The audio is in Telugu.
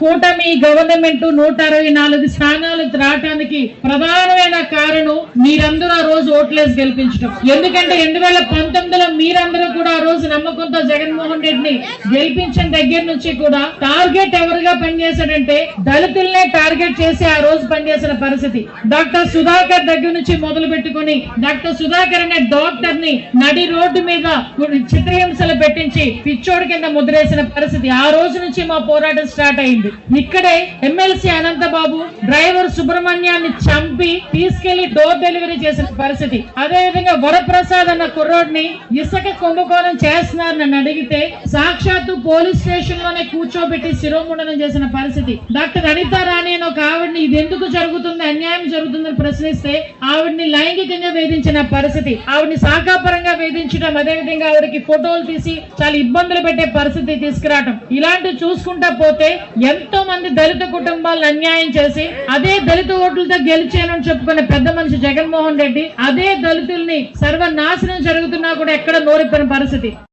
కూటమి గవర్నమెంట్ నూట అరవై నాలుగు స్థానాలు రావటానికి ప్రధానమైన కారణం మీరందరూ ఆ రోజు ఓట్లేసి గెలిపించడం ఎందుకంటే రెండు వేల పంతొమ్మిదిలో మీరందరూ కూడా ఆ రోజు నమ్మకంతో జగన్మోహన్ రెడ్డిని గెలిపించిన దగ్గర నుంచి కూడా టార్గెట్ ఎవరుగా పనిచేశాడంటే దళితుల్నే టార్గెట్ చేసి ఆ రోజు పనిచేసిన పరిస్థితి. డాక్టర్ సుధాకర్ దగ్గర నుంచి మొదలు పెట్టుకుని డాక్టర్ సుధాకర్ అనే డాక్టర్ని నడి రోడ్డు మీద చిత్రహింసలు పెట్టించి పిచ్చోడి కింద ముద్రేసిన పరిస్థితి. ఆ రోజు నుంచి మా పోరాటం స్టార్ట్ అయింది. ఇక్కడే ఎమ్మెల్సీ అనంతబాబు డ్రైవర్ సుబ్రహ్మణ్యాన్ని చంపి తీసుకెళ్ళి డోర్ డెలివరీ చేసిన పరిస్థితి. అదే విధంగా వరప్రసాద్ అన్న కుర్రోడ్ని ఇసుక కుంభకోణం చేస్తున్నారని అడిగితే సాక్షాత్తు పోలీస్ స్టేషన్లోనే కూర్చోబెట్టి శిరోముండనం చేసిన పరిస్థితి. డాక్టర్ అనిత రాణి నేను ఒక ఆవిడని ఇది ఎందుకు జరుగుతుంది అన్యాయం జరుగుతుందని ప్రశ్నిస్తే ఆవిడ్ని లైంగికంగా వేధించిన పరిస్థితి ఆవిడ్ని శాఖాపరంగా వేధించడం అదే విధంగా ఆవిడకి ఫోటోలు తీసి చాలా ఇబ్బందులు పెట్టే పరిస్థితి తీసుకురావటం. ఇలాంటివి చూసుకుంటా పోతే ఎంతో మంది దళిత కుటుంబాలను అన్యాయం చేసి అదే దళిత ఓట్లతో గెలిచానని చెప్పుకునే పెద్ద మనిషి జగన్మోహన్ రెడ్డి అదే దళితుల్ని సర్వనాశనం జరుగుతున్నా కూడా ఎక్కడ నోరిపోయిన పరిస్థితి.